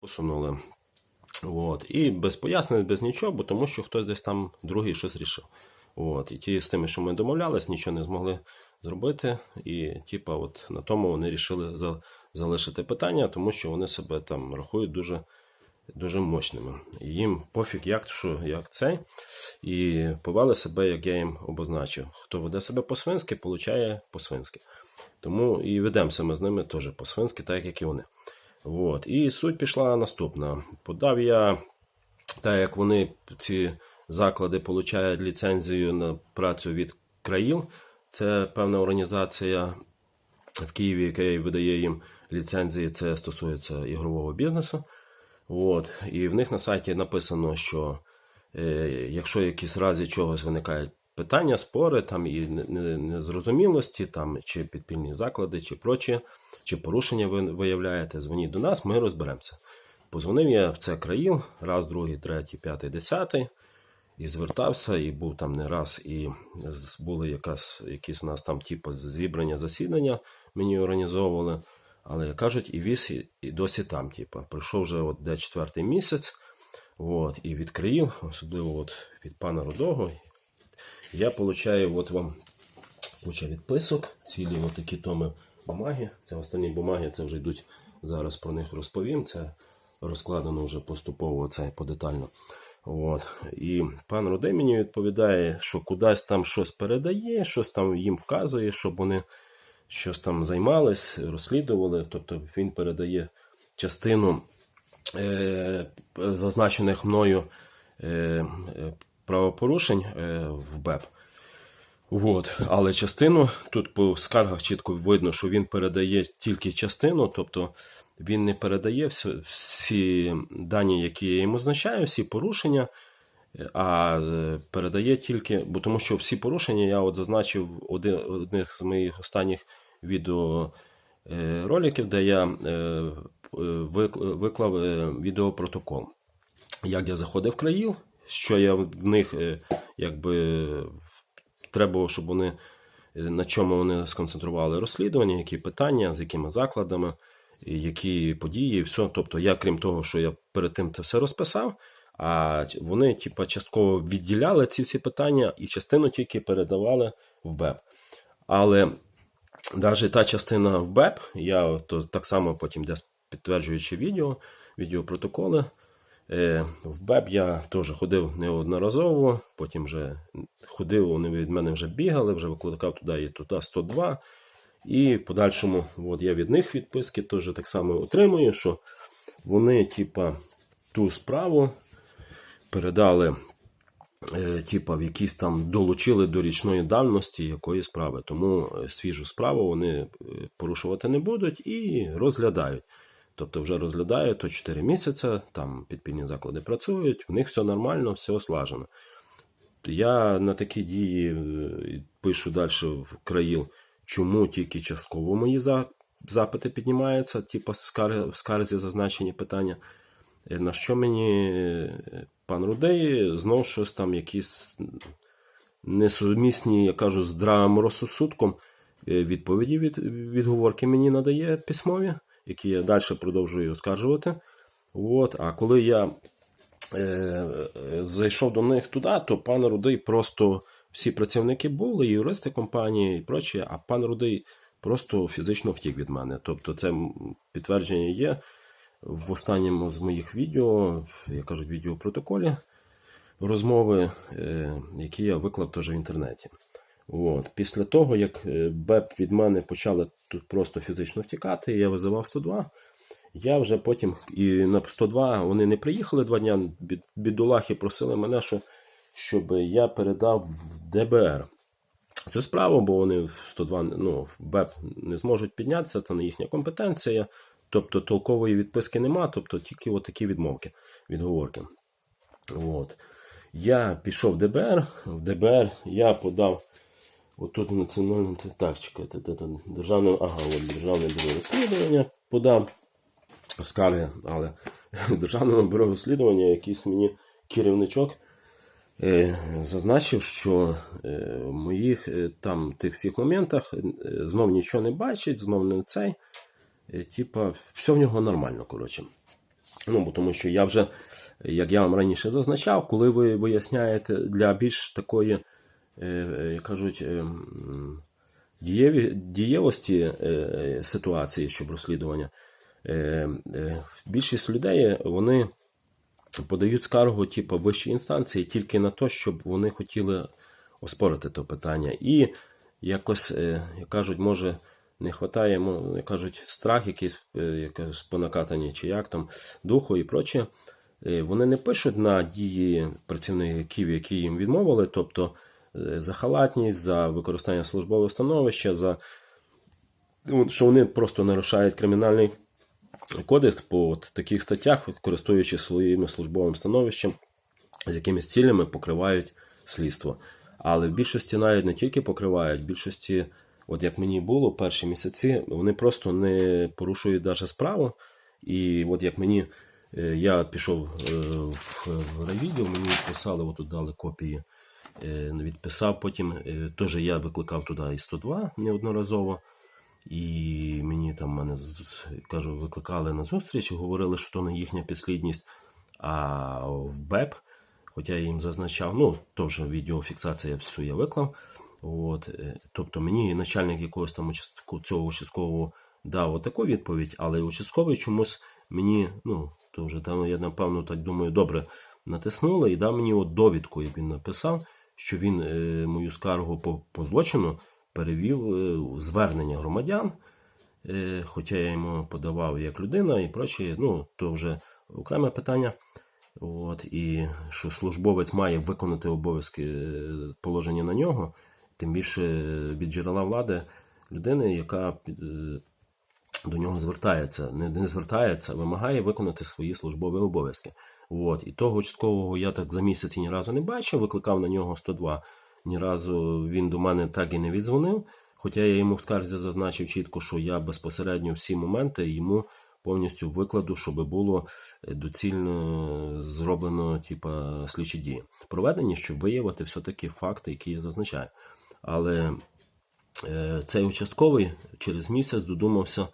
посунули. От. І без пояснень, без нічого, бо тому що хтось десь там другий щось рішив. От. І ті з тими, що ми домовлялись, нічого не змогли зробити. І, типа, от на тому вони рішили за, залишити питання, тому що вони себе там рахують дуже, дуже мощними. І їм пофіг, як що, як цей. І повели себе, як я їм обозначив. Хто веде себе по-свинськи, получає по-свинськи. Тому і ведемося ми з ними теж по-свинськи, так як і вони. От. І суть пішла наступна. Подав я, так як вони ці заклади получають ліцензію на працю від країл, це певна організація в Києві, яка видає їм ліцензії, це стосується ігрового бізнесу. От. І в них на сайті написано, що е, якщо якісь разі чогось виникають питання, спори там і не- не- незрозумілості, там, чи підпільні заклади, чи прочі, чи порушення ви виявляєте, дзвоніть до нас, ми розберемося. Позвонив я в це країл, раз, другий, третій, п'ятий, десятий, і звертався, і був там не раз, і були якась, якісь у нас там типу, зібрання, засідання мені організовували. Але кажуть, і віз, і, і досі там, типу. Пройшов вже от де четвертий місяць, от, і від країл, особливо от від пана Рудого, я получаю от вам куча відписок, цілі такі томи бумаги. Це останні бумаги, це вже йдуть, зараз про них розповім. Це розкладено вже поступово це подетально. От. І пан Рудий мені відповідає, що кудись там щось передає, щось там їм вказує, щоб вони щось там займались, розслідували. Тобто він передає частину е, зазначених мною е, е, правопорушень е, в БЕП. От. Але частину тут по скаргах чітко видно, що він передає тільки частину, тобто він не передає всі, всі дані, які я йому означаю, всі порушення, а е, передає тільки, бо тому що всі порушення я от зазначив один, одних з моїх останніх відео е, де я викл- виклав відеопротокол. Як я заходив в країл, що я в них е, якби треба, щоб вони е, на чому вони сконцентрували розслідування, які питання, з якими закладами, які події, все. Тобто, я, крім того, що я перед тим це все розписав, а вони, типа, частково відділяли ці всі питання і частину тільки передавали в БЕП. Але навіть та частина в БЕП, я то так само потім десь підтверджуючи відео, відеопротоколи. Е, в БЕБ я теж ходив неодноразово, потім вже ходив, вони від мене вже бігали, вже викликав туди і туди 102. І в подальшому от я від них відписки теж так само отримую, що вони, типа, ту справу передали, е, типа, в якісь там долучили до річної давності якої справи. Тому е, свіжу справу вони порушувати не будуть і розглядають. Тобто вже розглядають то 4 місяці, там підпільні заклади працюють, в них все нормально, все слажено. Я на такі дії е, пишу далі в країл, чому тільки частково мої запити піднімаються, типу в скарзі зазначені питання. Е, На що мені е, пан Рудей знов щось там якісь несумісні, я кажу, з здравим розсудком е, відповіді від відговорки мені надає письмові, які я далі продовжую оскаржувати. От, а коли я е, зайшов до них туди, то пан Рудий просто всі працівники були, юристи компанії і прочі, а пан Рудий просто фізично втік від мене. Тобто, це підтвердження є в останньому з моїх відео, я кажу, відеопротоколі розмови, е, які я виклав теж в інтернеті. От. Після того, як е, БЕП від мене почали тут просто фізично втікати, я визивав 102. Я вже потім і на 102 вони не приїхали два дня. бід- Бідолахи просили мене, що, щоб я передав в ДБР цю справу, бо вони в 102 ну, в БЕП не зможуть піднятися, це не їхня компетенція. Тобто толкової відписки нема, тобто тільки такі відмовки, відговорки. От. Я пішов в ДБР, в ДБР я подав отут національне так, чекайте, державне, ага, от державне бюро розслідування подав скарги, але в державному бюро розслідування якийсь мені керівничок е, зазначив, що е, в моїх е, там тих всіх моментах е, знов нічого не бачить, знов не цей. Е, Типа, все в нього нормально, коротше. Ну, бо тому що я вже, як я вам раніше зазначав, коли ви виясняєте для більш такої, кажуть, е, дієві, дієвості е, ситуації, щоб розслідування, е, е, більшість людей вони подають скаргу, типу, вищій інстанції тільки на те, щоб вони хотіли оспорити то питання. І якось, е, як кажуть, може. Не вистачає, як кажуть, страх якийсь е, якось по накатанні чи як там, духу і проче. Е, Вони не пишуть на дії працівників, які їм відмовили, тобто е, за халатність, за використання службового становища, за ну, що вони просто нарушають кримінальний кодекс по от таких статтях, користуючись своїм службовим становищем, з якимись цілями покривають слідство. Але в більшості навіть не тільки покривають, в більшості, от як мені було перші місяці, вони просто не порушують навіть справу. І от як мені, е, я пішов е, в райвідділ, мені писали, от дали копії, е, відписав. Потім е, теж я викликав туди і 102 неодноразово. І мені там мене кажу, викликали на зустріч говорили, що то не їхня підслідність, а в БЕП, хоча я їм зазначав, ну, теж відеофіксація всю я виклав. От, е, тобто мені начальник якогось там участку, цього участкового дав отаку відповідь, але участковий чомусь мені, ну, то вже там, я напевно так думаю, добре натиснули і дав мені от довідку, як він написав, що він е, мою скаргу по, по злочину перевів е, в звернення громадян, е, хоча я йому подавав як людина і прочі, ну, то вже окреме питання. От, і що службовець має виконати обов'язки е, положення на нього, тим більше від джерела влади людини, яка е, до нього звертається, не звертається, вимагає виконати свої службові обов'язки. От. І того участкового я так за місяць ні разу не бачив, викликав на нього 102. Ні разу він до мене так і не віддзвонив. Хоча я йому в скарзі зазначив чітко, що я безпосередньо всі моменти йому повністю викладу, щоб було е, доцільно зроблено типа, слідчі дії. Проведені, щоб виявити все-таки факти, які я зазначаю. Але е, цей участковий через місяць додумався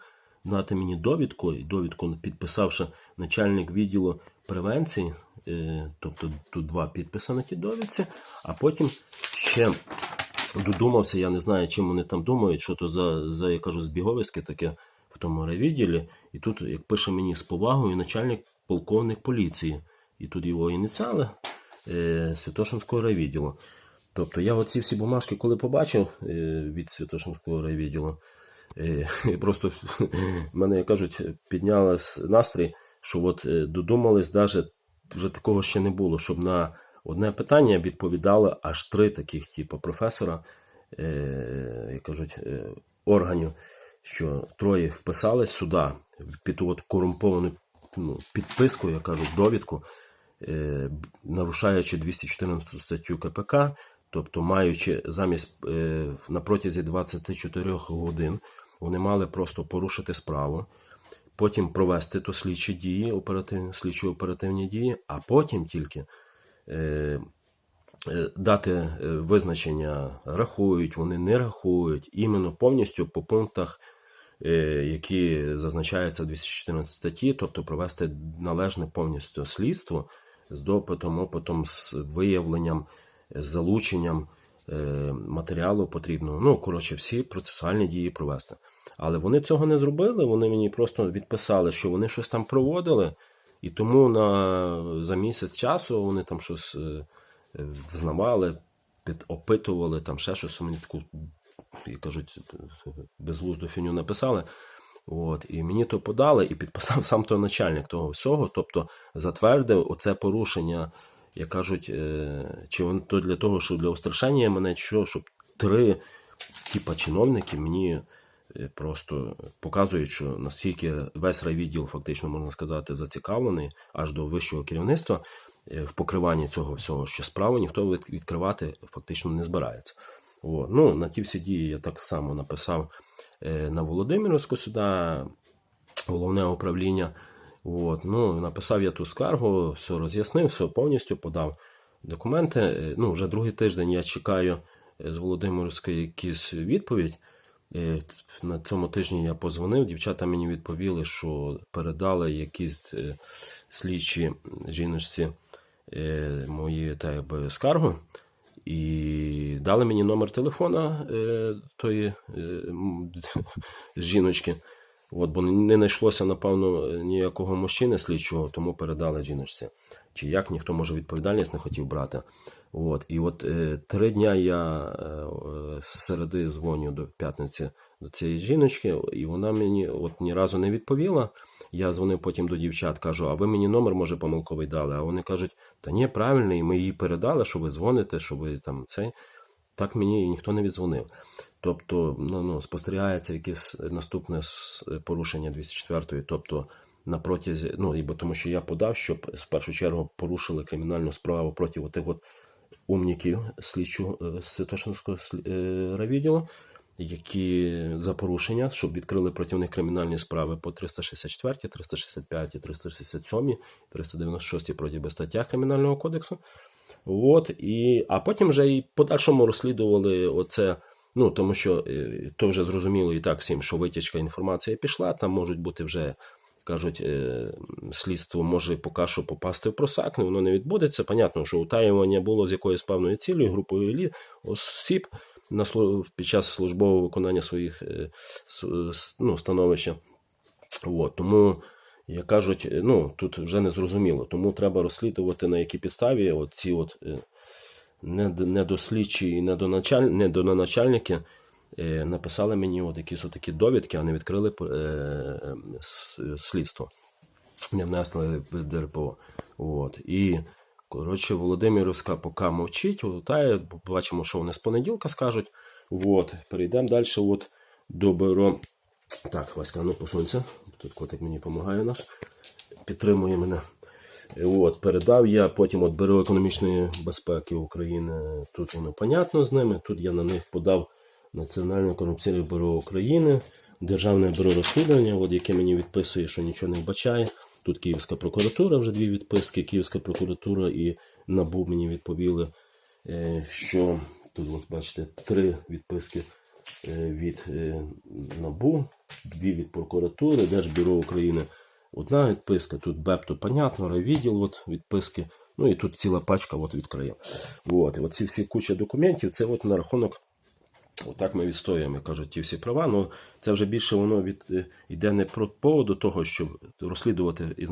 дати мені довідку, і довідку підписавши начальник відділу превенції, е, тобто тут два підписи на тій довідці, а потім ще додумався, я не знаю, чим вони там думають, що то за, за я кажу, збіговиськи таке в тому райвідділі. І тут, як пише мені з повагою, начальник полковник поліції. І тут його ініціали е, Святошинського райвідділу. Тобто я оці всі бумажки, коли побачив е, від Святошинського райвідділу, просто мене, як кажуть, піднялась настрій, що от е, додумались, навіть вже такого ще не було, щоб на одне питання відповідали аж три таких, типу, професора, е, як кажуть, е, органів, що троє вписались сюди під от корумповану ну, підписку, як кажуть, довідку, нарушаючи 214 статтю КПК, тобто маючи замість е, на протязі 24 годин, вони мали просто порушити справу, потім провести то слідчі дії, оперативні, слідчі оперативні дії, а потім тільки е, е, дати е, визначення, рахують, вони не рахують, іменно повністю по пунктах, е, які зазначаються в 214 статті, тобто провести належне повністю слідство з допитом, опитом, з виявленням, з залученням матеріалу потрібного. Ну, коротше, всі процесуальні дії провести. Але вони цього не зробили, вони мені просто відписали, що вони щось там проводили, і тому на, за місяць часу вони там щось е, взнавали, опитували, там ще щось мені таку, як кажуть, безглузду фіню написали. От, і мені то подали, і підписав сам той начальник того всього, тобто затвердив оце порушення, як кажуть, е, чи воно то для того, що для устрашення мене, що, щоб три типа чиновники мені е, просто показують, що наскільки весь райвідділ, фактично можна сказати, зацікавлений аж до вищого керівництва е, в покриванні цього всього, що справу ніхто відкривати фактично не збирається. От. Ну, на ті всі дії я так само написав на Володимирівську сюди, головне управління. От. Ну, написав я ту скаргу, все роз'яснив, все повністю подав документи. Е, Ну, вже другий тиждень я чекаю е, з Володимирської якусь відповідь. Е, На цьому тижні я позвонив, дівчата мені відповіли, що передали якісь слідчі жіночці мої та якби, скаргу і дали мені номер телефона тої жіночки. От, бо не знайшлося, напевно, ніякого мужчини слідчого, тому передали жіночці. Чи як ніхто може відповідальність не хотів брати. От. І от е, три дня я е, з середи дзвоню до п'ятниці до цієї жіночки, і вона мені от ні разу не відповіла. Я дзвонив потім до дівчат, кажу, а ви мені номер, може, помилковий дали. А вони кажуть, та ні, правильний, ми її передали, що ви дзвоните, що ви там цей. Так мені ніхто не віддзвонив. Тобто, ну, ну, спостерігається якесь наступне порушення 204-ї, тобто на протязі, ну, і тому що я подав, щоб в першу чергу порушили кримінальну справу проти отих от умніків слідчу е, з Святошинського слі- е, райвідділу, які за порушення, щоб відкрили проти них кримінальні справи по 364, 365, 367, 396 проти без статтях Кримінального кодексу. От, і, а потім вже і подальшому розслідували оце. Ну, тому що е, то вже зрозуміло і так всім, що витічка інформації пішла, там можуть бути вже, кажуть, е, слідство може поки що попасти в просак, ну, воно не відбудеться. Понятно, що утаювання було з якоюсь певною цілею, групою осіб на, під час службового виконання своїх е, ну, становища. От, тому, як кажуть, ну, тут вже не зрозуміло. Тому треба розслідувати, на якій підставі от ці от е, нед- недослідчі і недоначаль... недоначальники е, написали мені от якісь отакі довідки, а не відкрили е, слідство. Не внесли в ДРПО. От. І, коротше, Володимирівська поки мовчить, лутає, бачимо, що вони з понеділка скажуть. От. Перейдемо далі от, до бюро. Так, Васька, ну посунься. Тут котик мені допомагає наш. Підтримує мене. От, передав я потім от Бюро економічної безпеки України. Тут воно понятно з ними. Тут я на них подав Національне корупційне бюро України, Державне бюро розслідування, от, яке мені відписує, що нічого не вбачає. Тут Київська прокуратура, вже дві відписки. Київська прокуратура і НАБУ мені відповіли, е, що тут, от бачите, три відписки е, від е, НАБУ, дві від прокуратури, Держбюро України. Одна відписка, тут БЕП, то понятно, райвідділ от відписки. Ну і тут ціла пачка от відкриє. От, і оці всі куча документів, це от на рахунок. Отак ми відстоюємо, кажуть, ті всі права. Ну це вже більше воно від е, йде не про поводу того, щоб розслідувати і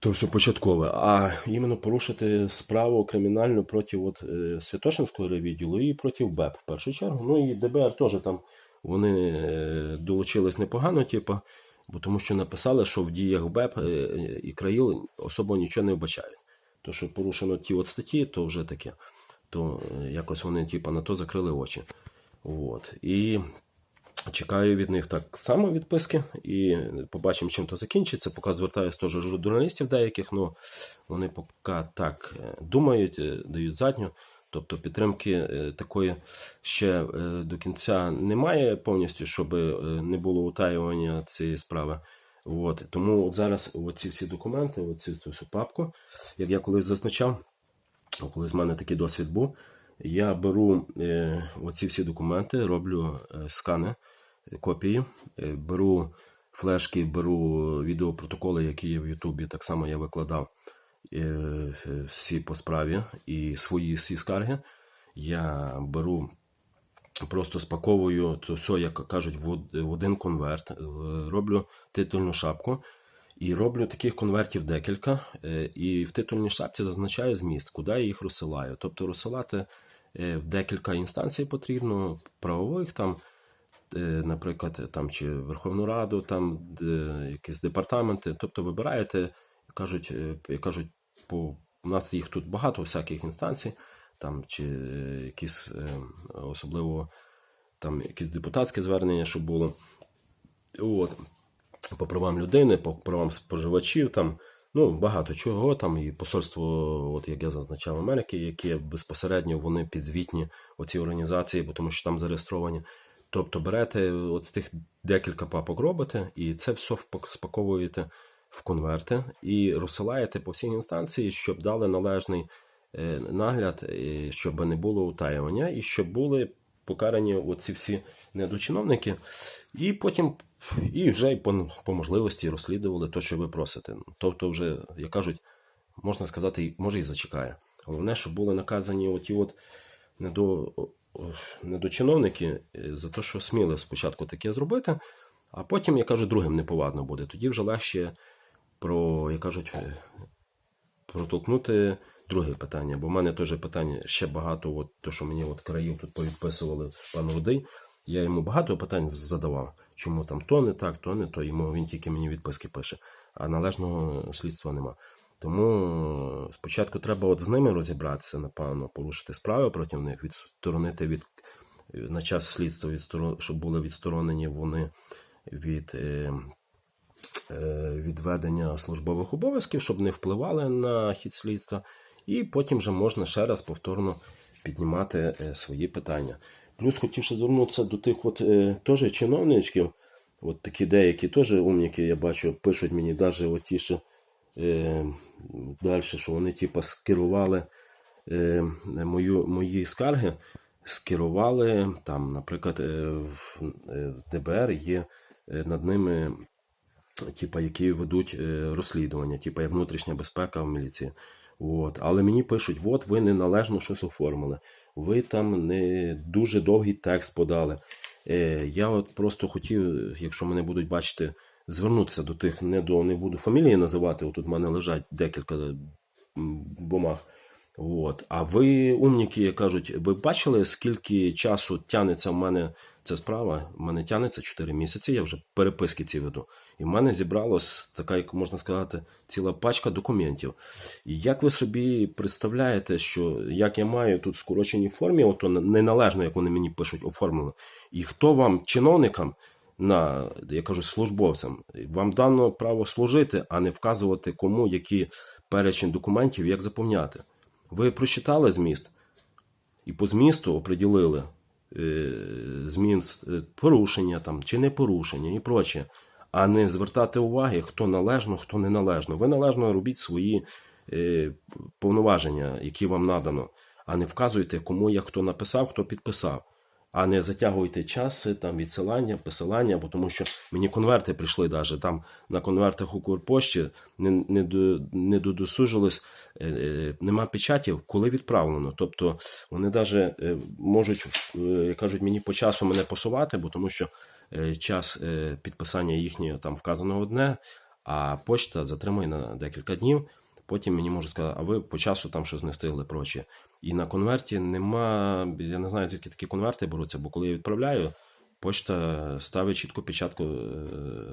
то все початкове, а іменно порушити справу кримінальну проти от, е, Святошинського райвідділу і проти БЕП в першу чергу. Ну і ДБР теж там вони е, долучились непогано, типу, бо тому що написали, що в діях БЕП е, і країл особо нічого не вбачають. То, що порушено ті от статті, то вже таке. То е, якось вони, типу, на то закрили очі. От. І Чекаю від них так само відписки і побачимо, чим то закінчиться. Поки звертаюсь теж журналістів деяких, ну вони поки так е, думають, дають задню. Тобто підтримки е, такої ще е, до кінця немає повністю, щоб е, не було утаювання цієї справи. От. Тому от зараз оці всі документи, оці цю всю папку, як я колись зазначав, коли з мене такий досвід був, я беру оці всі документи, роблю скани, копії, беру флешки, беру відеопротоколи, які є в Ютубі. Так само я викладав всі по справі і свої всі скарги. Я беру, просто спаковую то все, як кажуть, в один конверт, е, роблю титульну шапку. І роблю таких конвертів декілька, е, і в титульній шапці зазначаю зміст, куди я їх розсилаю. Тобто розсилати е, в декілька інстанцій потрібно, правових там, е, наприклад, там чи Верховну Раду, там якісь департаменти. Тобто вибираєте, кажуть, е, кажуть, по у нас їх тут багато всяких інстанцій, там чи е, якісь е, особливо там якісь депутатське звернення, щоб було. От по правам людини, по правам споживачів, там, ну, багато чого там, і посольство, от як я зазначав, Америки, яке безпосередньо вони підзвітні оці організації, тому що там зареєстровані. Тобто берете от тих декілька папок робите, і це все спаковуєте в конверти і розсилаєте по всій інстанції, щоб дали належний е, нагляд, е, щоб не було утаювання, і щоб були покарані оці всі недочиновники, і потім і вже по, по можливості розслідували те, що ви просите. Тобто, вже, як кажуть, можна сказати, може і зачекає. Головне, щоб були наказані оті от недо, недочиновники е, за те, що сміли спочатку таке зробити, а потім, як кажуть, другим неповадно буде. Тоді вже легше про, як кажуть, е, протолкнути друге питання. Бо в мене теж питання ще багато, от то, що мені от країв тут повідписували пан Водий. Я йому багато питань задавав, чому там то не так, то не то. Йому він тільки мені відписки пише, а належного слідства нема. Тому спочатку треба от з ними розібратися, напевно, порушити справи проти них, відсторонити від на час слідства, відсторон, щоб були відсторонені вони від е, е, відведення службових обов'язків, щоб не впливали на хід слідства, і потім вже можна ще раз повторно піднімати е, свої питання. Плюс хотів ще звернутися до тих от е, теж чиновничків, от такі деякі теж умніки, я бачу, пишуть мені навіть оті, що е, далі, що вони типа скерували е, мою, мої скарги, скерували там, наприклад, е, в е, ДБР є е, над ними типа, які ведуть е, розслідування, типа як внутрішня безпека в міліції. От. Але мені пишуть: от ви неналежно щось оформили, ви там не дуже довгий текст подали. Е, я от просто хотів, якщо мене будуть бачити, звернутися до тих, не до не буду фамілії називати. Отут в мене лежать декілька бумаг. От. А ви, умніки, кажуть, ви бачили, скільки часу тягнеться в мене ця справа? В мене тягнеться 4 місяці, я вже переписки ці веду. І в мене зібралась така, як можна сказати, ціла пачка документів. І як ви собі представляєте, що як я маю тут скороченій формі, ото неналежно, як вони мені пишуть, оформлено, і хто вам, чиновникам, на, я кажу, службовцям, вам дано право служити, а не вказувати кому, які перечень документів, як заповняти. Ви прочитали зміст і по змісту оприділили е, зміст е, порушення там, чи не порушення і проче, а не звертати уваги, хто належно, хто не належно. Ви належно робіть свої е, повноваження, які вам надано, а не вказуйте, кому як хто написав, хто підписав. А не затягуйте часи, там відсилання, посилання, бо тому що мені конверти прийшли навіть там на конвертах у Курпошті не, не, до, не додосужились, е, е, нема печатів, коли відправлено. Тобто вони навіть можуть, е, кажуть, мені по часу мене посувати, бо тому що е, час е, підписання їхнього там вказано одне, а почта затримує на декілька днів. Потім мені можуть сказати, а ви по часу там щось не встигли прочі. І на конверті нема. Я не знаю, звідки такі конверти беруться, бо коли я відправляю, почта ставить чітку печатку е,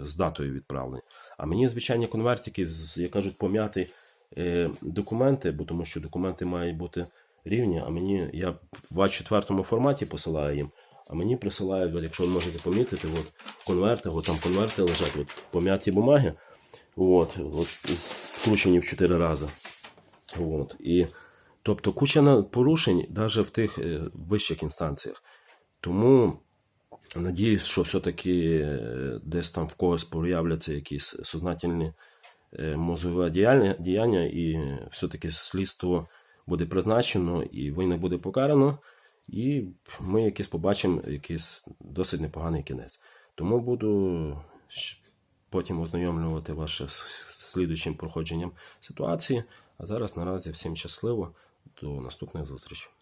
з датою відправлення. А мені звичайні конвертики, як кажуть, пом'яти е, документи, бо тому що документи мають бути рівні. А мені я в А4 форматі посилаю їм. А мені присилають, якщо ви можете помітити, от в конвертах, от там конверти лежать, от пом'яті бумаги, от, от скручені в 4 рази. От. І, тобто куча порушень навіть в тих е, вищих інстанціях. Тому надіюсь, що все-таки е, десь там в когось проявляться якісь сознательні е, діяння, діяння, і все-таки слідство буде призначено, і війна буде покарано, і ми якийсь побачимо якийсь досить непоганий кінець. Тому буду потім ознайомлювати ваше з слідуючим проходженням ситуації. А зараз наразі всім щасливо. До наступних зустрічей.